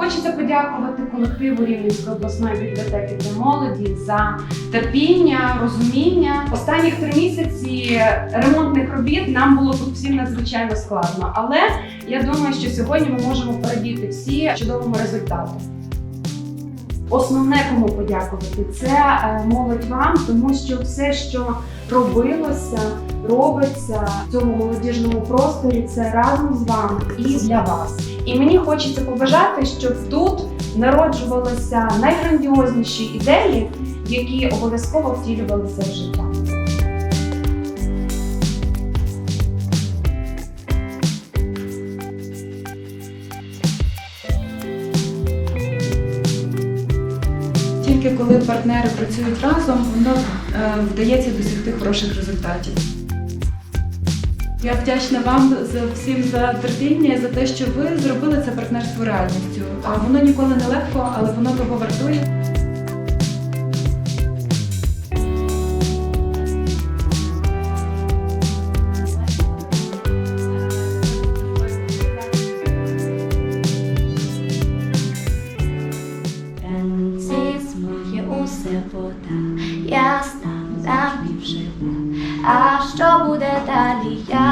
Хочеться подякувати колективу Рівненської обласної бібліотеки для молоді за терпіння, розуміння. Останніх три місяці ремонтних робіт нам було тут всім надзвичайно складно. Але я думаю, що сьогодні ми можемо порадіти всі чудовому результату. Основне, кому подякувати, це е, молодь вам, тому що все, що робилося, робиться в цьому молодіжному просторі, це разом з вами і для вас. І мені хочеться побажати, щоб тут народжувалися найграндіозніші ідеї, які обов'язково втілювалися в життя. Тільки коли партнери працюють разом, воно е, вдається досягти хороших результатів. Я вдячна вам за всім за терпіння і за те, що ви зробили це партнерство реальністю. А воно ніколи не легко, але воно того вартує. Вода, я стану там і вживу. А що буде далі, я